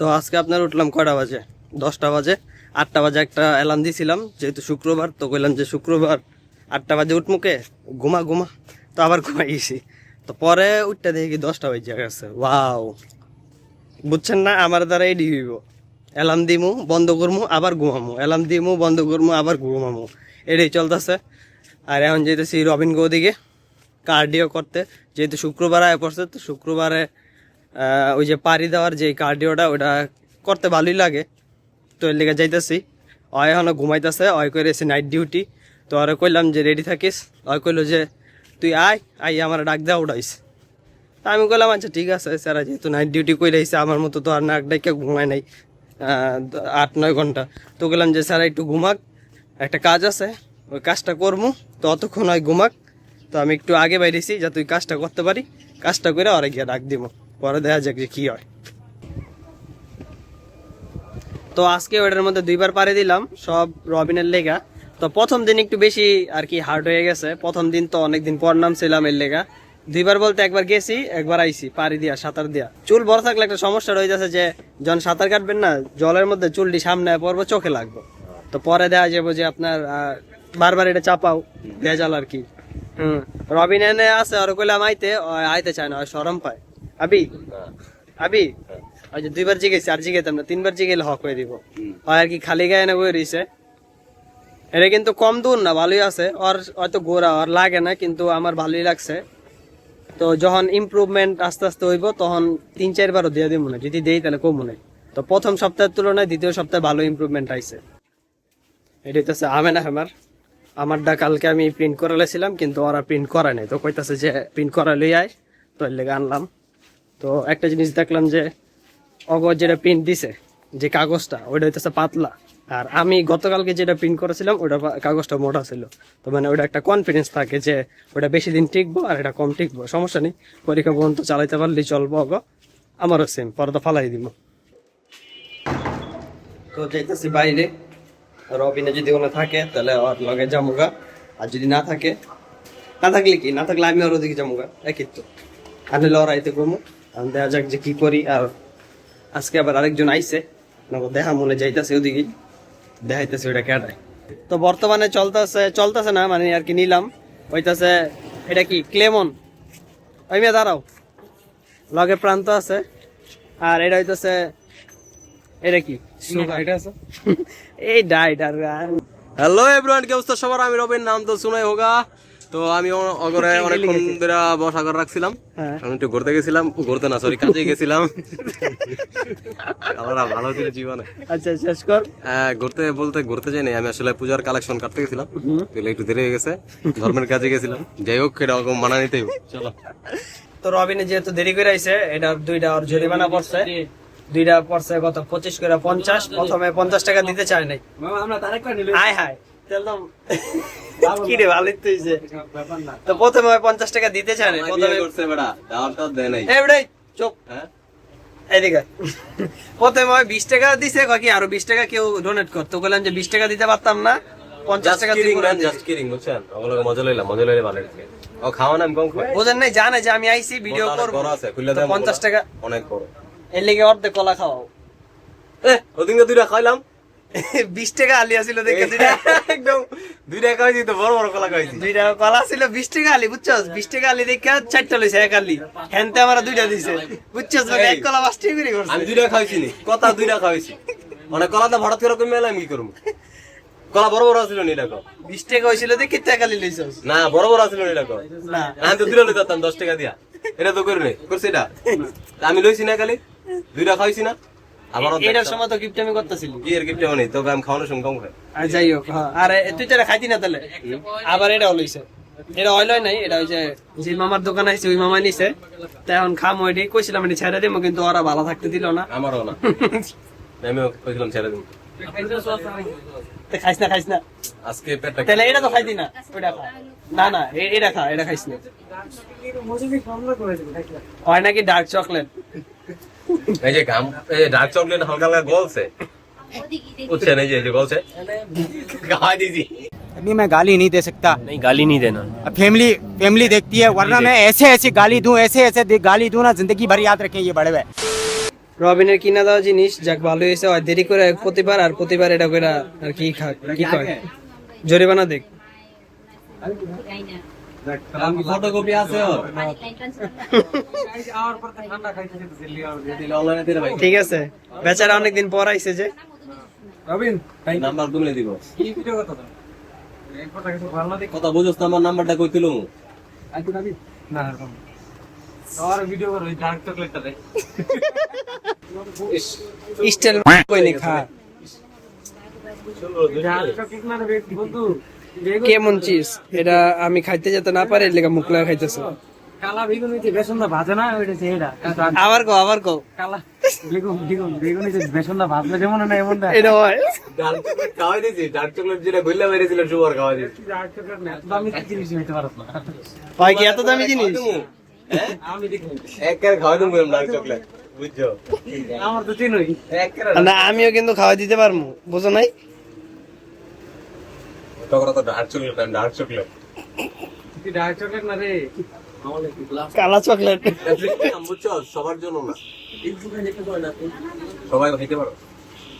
তো আজকে আপনার উঠলাম কটা বাজে? দশটা বাজে, আটটা বাজে একটা অ্যালার্ম দিয়েছিলাম যেহেতু শুক্রবার, তো কইলাম যে শুক্রবার আটটা বাজে উঠমুকে ঘুমা ঘুমা। তো আবার ঘুমাই গেছি তো পরে উঠতে দেখি দশটা বাজে গেছে। ওয়াও বুঝছেন না, আমার দ্বারা এডি হইব। অ্যালার্ম দিমু, বন্ধ করমু, আবার ঘুমামু। অ্যালার্ম দিমু, বন্ধ করমু, আবার ঘুমামু। এটাই চলতেছে। আর এখন যেতেছি রবিন গো দিকে কার্ডিও করতে। যেহেতু শুক্রবার আয় পড়ছে, তো শুক্রবারে ওই যে পাড়ি দেওয়ার যে কার্ডিওটা ওটা করতে ভালোই লাগে। তো এর লেগে যাইতেছি। অয় এখনও ঘুমাইতেছে, অয় করে এসে নাইট ডিউটি তো আরে কইলাম যে রেডি থাকিস। অয় কইলো যে, তুই আয় আই আমার ডাক দেওয়া উঠাইস। তা আমি বললাম আচ্ছা ঠিক আছে, স্যারা, যেহেতু নাইট ডিউটি করে রয়েছে আমার মতো তো আর নাক ডাইকে ঘুমায় নাই আট, নয় ঘণ্টা। তো বললাম যে, স্যার, একটু ঘুমাক, একটা কাজ আছে, ওই কাজটা করব তো অতক্ষণ হয় ঘুমাক। তো আমি একটু আগে বাইরেছি, যাতে ওই কাজটা করতে পারি। কাজটা করে ওরা গিয়ে ডাক দিব পরে দেখা যাক যে কী হয়। তো আজকে ওটার মধ্যে দুইবার পারে দিলাম, সব রবিনের লেগা। তো প্রথম দিন একটু বেশি আর কি হার্ড হয়ে গেছে। প্রথম দিন তো অনেকদিন পর নামছিলাম এর লেগা। দুইবার বলতে একবার গেছি, একবার আইছি, পাড়ি দিয়া, সাঁতার দিয়া। চুল বড় থাকলে একটা সমস্যা রয়ে যাচ্ছে যে, যখন সাঁতার কাটবেন না, জলের মধ্যে চুলটি সামনে পড়ব, চোখে লাগবো। তো পরে দেখা যাব যে আপনার বারবার এটা চাপাও, ভেজাল আর কি। হুম, রবিন এনে আছে, আর কইলাম আইতে আইতে চায় না সরম পায়। আবি? আবি? ওই যে দুইবার জিগেছি আর জিগেতাম না তিনবার জিগেলে হক হয়ে দিব। হয় আর কি খালি গায়ে না বয়ে রইছে এটা কিন্তু কম দূর না ভালোই আছে। ওর হয়তো গোড়া ওর লাগে না কিন্তু আমার ভালোই লাগছে। তো যখন ইমপ্রুভমেন্ট আস্তে আস্তে হইব তখন তিন চারবারও দিয়ে দিব মনে যদি দেই তাহলে কম মনে তো প্রথম সপ্তাহের তুলনায় দ্বিতীয় সপ্তাহে ভালো ইমপ্রুভমেন্ট আইছে। এটা হইতেছে আমেনা আমার আমারটা কালকে আমি প্রিন্ট করালেছিলাম কিন্তু ওরা প্রিন্ট করে নাই। তো কইতাছে যে প্রিন্ট করা লই আয় তো এর লেগে আনলাম। তো একটা জিনিস দেখলাম যে অগর যেটা প্রিন্ট দিছে, যে কাগজটা, ওইটা হইতেছে পাতলা। আর আমি গতকালকে যেটা প্রিন্ট করেছিলাম ওটা কাগজটা মোটা ছিল। তো মানে ওটা একটা কনফিডেন্স থাকে যে ওটা বেশি দিন টিকবো আর এটা কম টিকবো। সমস্যা নেই, পরীক্ষা পর্যন্ত চালাইতে পারলেই চলবো অগ। আমারও সেম পরে তো ফালাই দিব। তো যাইতেছি বাইরে। রবিনে যদি ওখানে থাকে, তাহলে ওর লগে জামুগা আর যদি না থাকে, না থাকলে কি? না থাকলে আমি ওর ওদিকে জামুগা একই তো। আনলে লড়াইতে আর দেখা যাক যে কি করি আর আজকে আবার আরেকজন আইছে। নগো দেখা মনে যাইতাছে ওদিকে দেখাইতেছে ওটা কেটায় তো বর্তমানে চলতেছে চলতেছে না মানে আর কি নিলাম। হইতাছে এটা কি ক্লেমন? ওই মেয়ে দাঁড়াও। লগে প্রান্ত আছে আর এটা হইতাছে এটা কি? এই ডাইট আর হ্যালো এভরিওয়ান কি অবস্থা সবার? আমি রবির নাম তো শুনাই হোগা। তো আমি অগরে অনেকক্ষণ ধরে বসা করে রাখছিলাম। হ্যাঁ। আমি একটু ঘুরতে গেছিলাম। ঘুরতে না সরি কাজে গেছিলাম। আমরা ভালো ছিল জীবনে। আচ্ছা শেষ কর। হ্যাঁ, ঘুরতে বলতে ঘুরতে যাই আমি আসলে পূজার কালেকশন কাটতে গেছিলাম। তাহলে একটু দেরি হয়ে গেছে। ধর্মের কাজে গেছিলাম। যাই হোক এটা ওরকম মানা নিতেই। চলো। তো রবিনে যেহেতু দেরি করে আইছে এটা দুইটা ওর জরিমানা পড়ছে। দুইটা পড়ছে কত? পঁচিশ করে পঞ্চাশ। প্রথমে পঞ্চাশ টাকা দিতে চায় নাই। হাই হাই কি রে ভালোই তো হইছে। তো প্রথমে ওই পঞ্চাশ টাকা দিতে চায় প্রথমে করছে বেটা দাওয়াতটা দেয় নাই। এই বেটাই, চুপ। হ্যাঁ? এদিকে। প্রথমে ওই বিশ টাকা দিছে কি আরও বিশ টাকা কেউ ডোনেট করতো। বললাম যে বিশ টাকা দিতে পারতাম না পঞ্চাশ টাকা কিডিং ম্যান জাস্ট কিডিং বুঝছেন? ওগুলোকে মজা লইলাম মজা লইলে ভালো লাগে। ও খাওয়া না আমি কম খাই বোঝেন নাই জানে যে আমি আইছি ভিডিও করব। পঞ্চাশ টাকা অনেক বড়। এর লেগে অর্ধেক কলা খাওয়াও। এ ওদিনকে দুইটা খাইলাম। বিশ টাকা আলিয়া ছিল দেখে দুইটা একদম দুইটা খাইছি তো বড় বড় কলা খাইছি দুইটা কলা ছিল বিশ টাকা আলি বুঝছস? বিশ টাকা আলি দেখে চারটা লইছে এক আলি। হ্যান্তে আমার দুইটা দিছে। বুঝছস? মানে এক কলা পাঁচ টাকা করে করছে। আমি দুইটা খাইছি নি কথা দুইটা খাইছি মানে কলাটা হঠাৎ করে কমে এলাম কি করব? কলা বড় বড় ছিল নি দেখো বিশ টাকা হয়েছিল দেখে এক আলি লইছস। না বড় বড় ছিল নি দেখো না। আমি তো দুইটা লইতাম দশ টাকা দিয়া। এটা তো করি নাই। করছি এটা? আমি লইছি না খালি দুইটা খাইছি না? আমার এটার সময় তো গিফট আমি করতেছিলি। গিফট খাওয়ানোর কম যাই হোক হ্যাঁ। আর তুই খাইতি না তাহলে? আবার এটাও লইছে। এটা অইল নাই? এটা যে মামার দোকান আছে ওই মামা নিছে। তা এখন খাম ওইটাই। কইছিলাম এটা ছেড়ে দিব কিন্তু ওরা ভালো থাকতে দিল না। আমারও না। আমিও কইছিলাম ছেড়ে দিন খাইস না খাইস না। আজকে পেটটা তাহলে এটা তো খাইতি না। ওইটা খা। না এটা খা এটা খাইস না। হয় নাকি ডার্ক চকলেট এই যে গাম এই যে ডার্ক চকলেট হালকা হালকা গলছে বুঝছেন এই যে এই যে গলছে খাওয়াই দিছি अभी मैं गाली नहीं दे सकता नहीं गाली नहीं देना अब फैमिली फैमिली देखती है वरना मैं ऐसे ऐसे गाली दूं ऐसे ऐसे दे- गाली दूं ना जिंदगी भर याद रखें ये बड़े हुए রবিনের কিনা দেওয়া জিনিস যাক ভালো হয়েছে হয় দেরি করে প্রতিবার আর প্রতিবার এটা করে আর কি খা কি কয় জরিমানা দেখ ফটোকপি আছে ঠিক আছে। বেচারা অনেকদিন পর আইছে যে। নাম্বার তুমি দিব। কথা বুঝোস না আমার নাম্বারটা কই তুলুম? স্টাইল কইনি খা। কেমন চিজ এটা আমি খাইতে যেতে না পারি লেগে মুখ লাগা খাইতেছে। কালা বেগুন হইছে বেসন দা ভাজে না ওইটা এটা আবার কো আবার কো কালা বেগুন বেগুন বেগুন হইছে বেসন দা ভাজলে যেমন না এমন না। এটা হয়। ডার্ক চকলেট খাওয়াই ডার্ক চকলেট যেটা গইলা মেরেছিল সুপার খাওয়াই দিয়েছি। আমি কি জিনিস হইতে পারত না? ভাই কি এত দামি জিনিস? আমি দেখি এক খাওয়াই দেবো ডার্ক চকলেট বুঝছ? আমার তো চিনই। না আমিও কিন্তু খাওয়া দিতে পারব বুঝো নাই? তোরা তো ডার্ক চকলেট ডার্ক চকলেট। তুই ডার্ক চকলেট না রে? কালা চকলেট। সবার জন্য না। সবাই খেতে পারো।